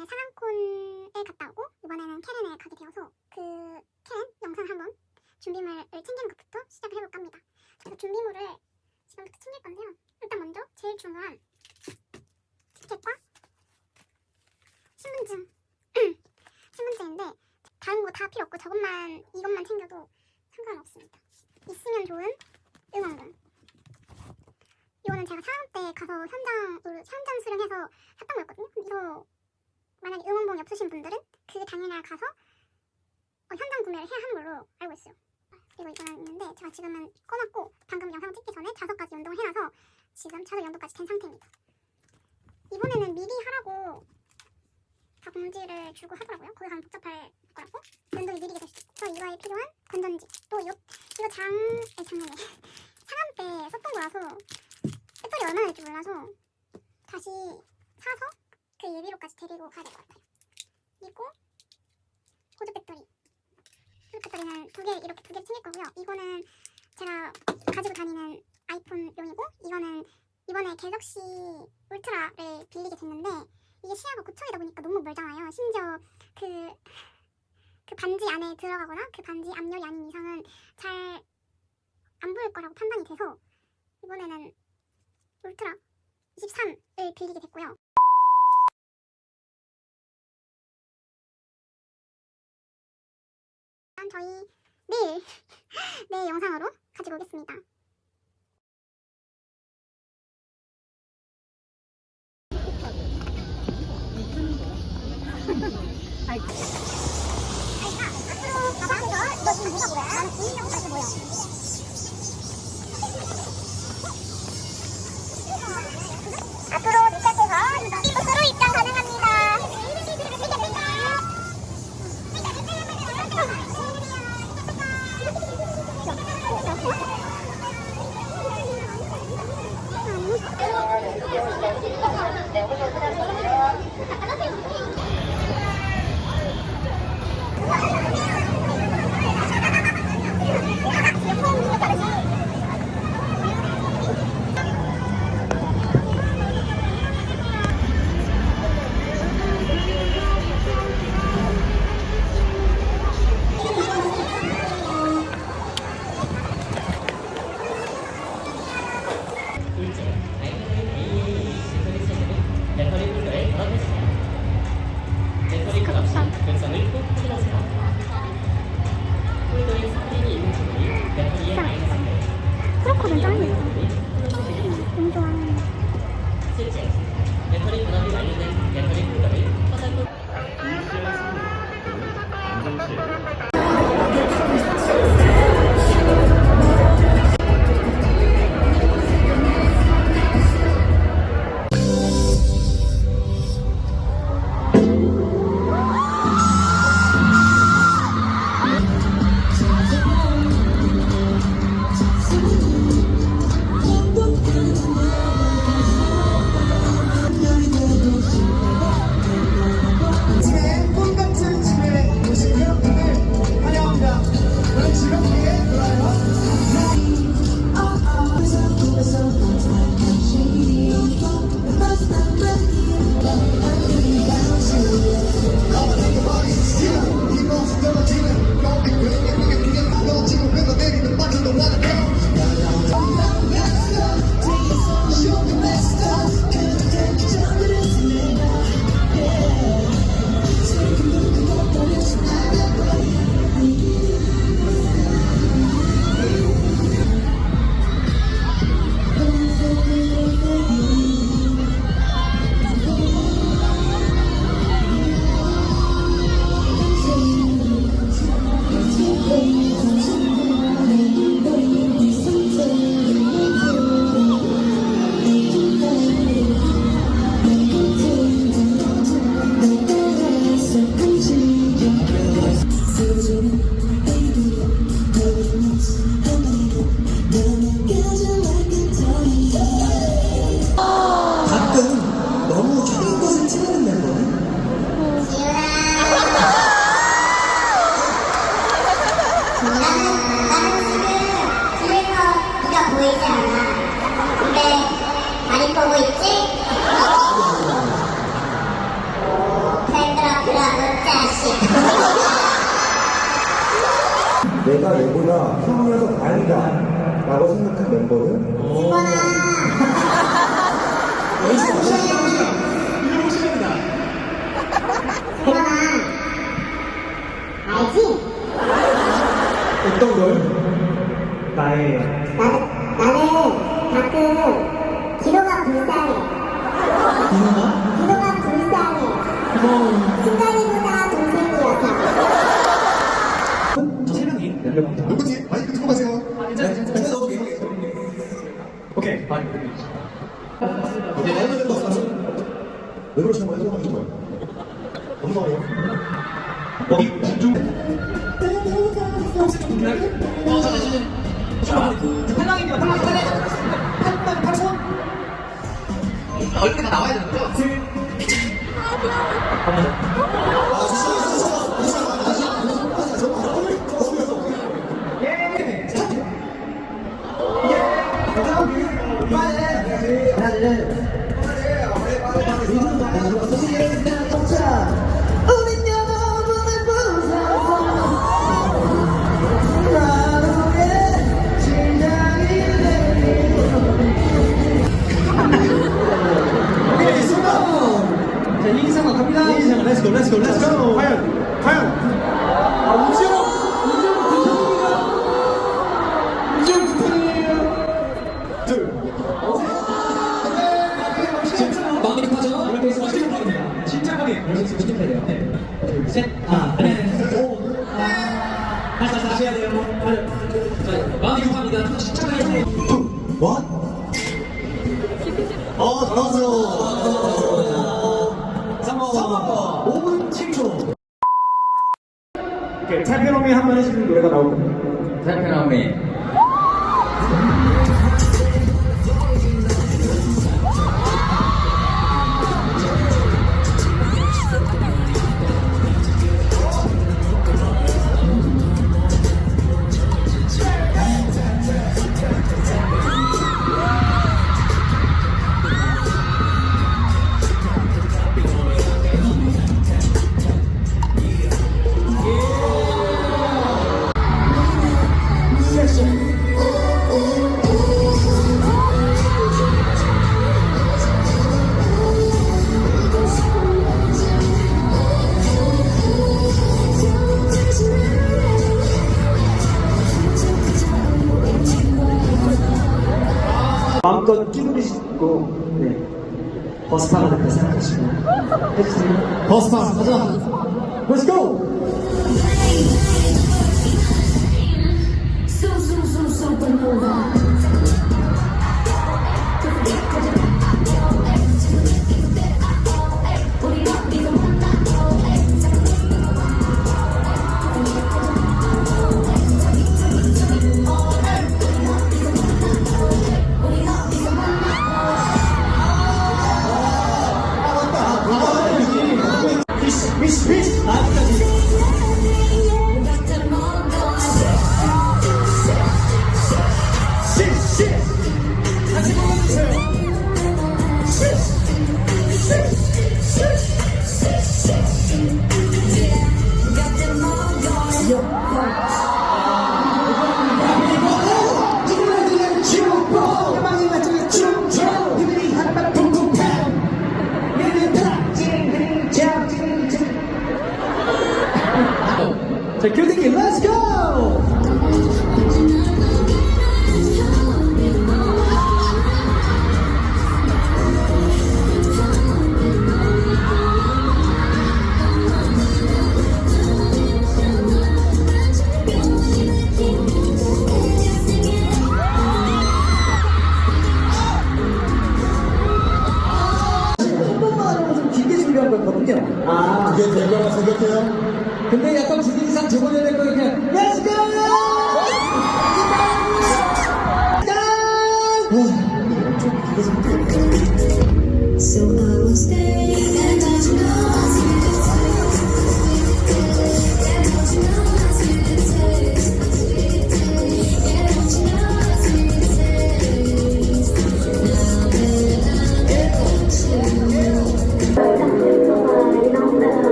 전에 상한콘을 갔다 오고 이번에는 캐렌에 가게 되어서 그 캐렌 영상 한번 준비물을 챙기는 것부터 시작을 해볼까 합니다. 그래서 준비물을 지금부터 챙길 건데요. 일단 먼저 제일 중요한 티켓과 신분증 신분증인데 다른 거 다 필요 없고 저것만 이것만 챙겨도 상관없습니다. 있으면 좋은 응원봉. 이거는 제가 사람 때 가서 현장으로 현장 수령해서 했던 거였거든요. 근데 이거 만약에 응원봉이 없으신 분들은 그 당일날 가서 어, 현장 구매를 해야 하는 걸로 알고 있어요. 그리고 이거는 있는데 제가 지금은 꺼놨고 방금 영상 찍기 전에 가지 운동을 해놔서 지금 차도 연도까지 된 상태입니다. 이번에는 미리 하라고 다 공지를 주고 하더라고요. 거기 가면 복잡할 거라고. 운동이 느리게 될 수도 있고. 그래서 이거에 필요한 건전지. 또 요, 이거 장, 아니 장난이 상암 때 썼던 거라서 배터리 얼마나 될지 몰라서 다시 사서 그 예비로까지 데리고 가야 될 것 같아요. 그리고 보조 배터리. 보조 배터리는 두 개 이렇게 두 개 챙길 거고요. 이거는 제가 가지고 다니는 아이폰용이고 이거는 이번에 갤럭시 울트라를 빌리게 됐는데 이게 시야가 9천이다 보니까 너무 멀잖아요. 심지어 그, 그 반지 안에 들어가거나 그 반지 앞열이 아닌 이상은 잘 안 보일 거라고 판단이 돼서 이번에는 울트라 23을 빌리게 됐고요. 저희 내일 내일 영상으로 가지고 오겠습니다. 앞으로 알지? 어떤 걸? 나의 나는, 나는 가끔 기도가 불쌍해. 기도가 불쌍해. 순간이 다 나와야 되는 거죠? 자, 갑니다. 이기상, 렛츠고, 렛츠고, 렛츠고. 과연 과연 아, 우지영, 우지영 부탁입니다. 우지영 부탁이에요. 둘 마음이 급하죠? 있으면 침착해 Let's go. Supernova.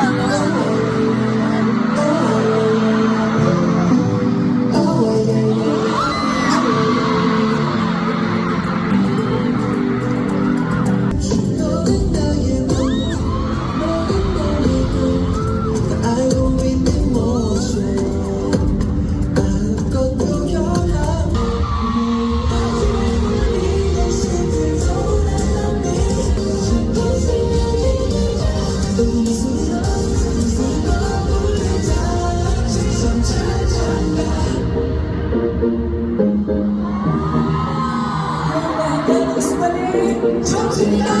알 Talk.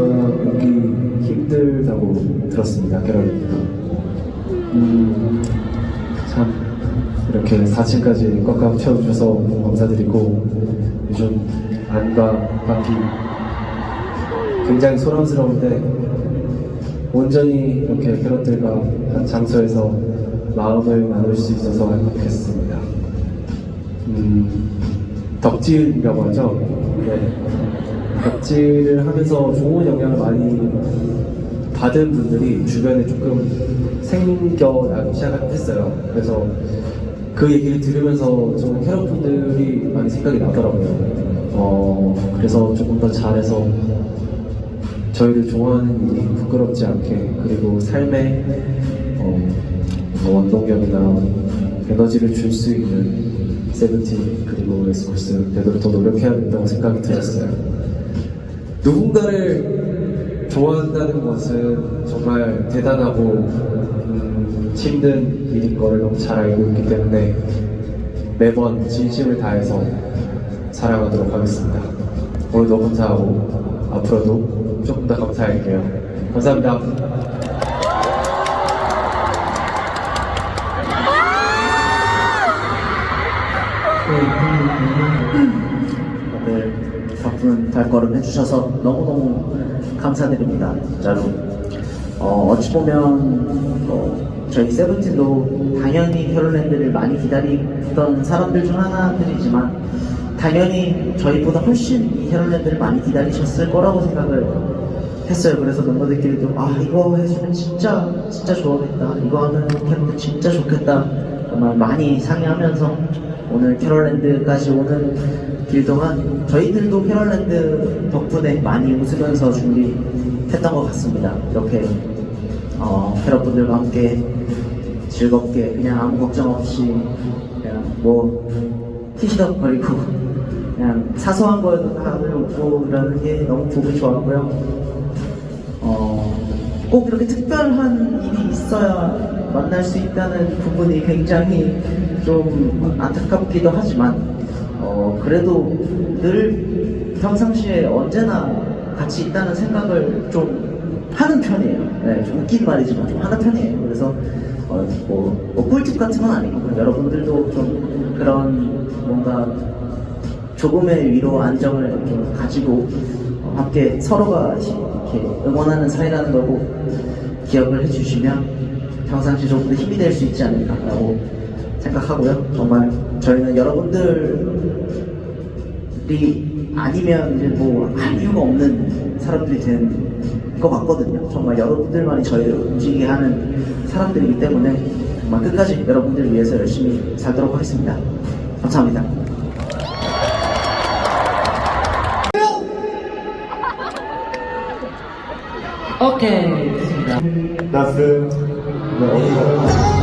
콘서트보다 오기 힘들다고 들었습니다. 캐럴입니다. 음, 참 이렇게 4층까지 꽉꽉 채워주셔서 너무 감사드리고 요즘 안과 바퀴 굉장히 소란스러운데 온전히 이렇게 캐럿들과 한 장소에서 마음을 나눌 수 있어서 행복했습니다. 음, 덕질이라고 하죠. 네. 덕질을 하면서 좋은 영향을 많이 받은 분들이 주변에 조금 생겨나기 시작했어요. 그래서 그 얘기를 들으면서 좀 캐럿 분들이 많이 생각이 나더라고요. 어, 그래서 조금 더 잘해서 저희를 좋아하는 일이 부끄럽지 않게 그리고 삶에 어, 뭐 원동력이나 에너지를 줄 수 있는 세븐틴 그리고 레스코스 되도록 더 노력해야겠다고 생각이 들었어요. 누군가를 좋아한다는 것은 정말 대단하고 음, 힘든 일인 거를 너무 잘 알고 있기 때문에 매번 진심을 다해서 사랑하도록 하겠습니다. 오늘도 감사하고 앞으로도 조금 더 감사할게요. 감사합니다. 바쁜 발걸음 해주셔서 너무너무 감사드립니다. 진짜로. 어, 어찌 보면, 어, 저희 세븐틴도 당연히 캐롤랜드를 많이 기다리던 사람들 중 하나들이지만, 당연히 저희보다 훨씬 이 캐롤랜드를 많이 기다리셨을 거라고 생각을 했어요. 그래서 멤버들끼리도, 아, 이거 해주면 진짜, 진짜 좋아하겠다. 이거 하면 캐롤랜드 진짜 좋겠다. 정말 많이 상의하면서 오늘 캐롤랜드까지 오는 길 동안 저희들도 캐롤랜드 덕분에 많이 웃으면서 준비했던 것 같습니다. 이렇게 어, 캐럿분들과 함께 즐겁게 그냥 아무 걱정 없이 그냥 뭐 티시덕거리고 그냥 사소한 거에도 다들 웃고 이러는 게 너무 보기 좋았고요. 어, 꼭 이렇게 특별한 일이 있어야 만날 수 있다는 부분이 굉장히 좀 안타깝기도 하지만 어, 그래도 늘 평상시에 언제나 같이 있다는 생각을 좀 하는 편이에요. 네, 좀 웃긴 말이지만 좀 하는 편이에요. 그래서 어, 뭐, 뭐 꿀팁 같은 건 아니고 여러분들도 좀 그런 뭔가 조금의 위로 안정을 좀 가지고 어, 함께 서로가 이렇게 응원하는 사이라는 거고 기억을 해주시면 평상시 조금 더 힘이 될 수 있지 않을까라고 생각하고요. 정말 저희는 여러분들이 아니면 이제 뭐 할 이유가 없는 사람들이 되는 것 같거든요. 정말 여러분들만이 저희를 움직이게 하는 사람들이기 때문에 정말 끝까지 여러분들을 위해서 열심히 살도록 하겠습니다. 감사합니다. 오케이, 됐습니다. 나스. 네, 어디 가요?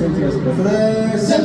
지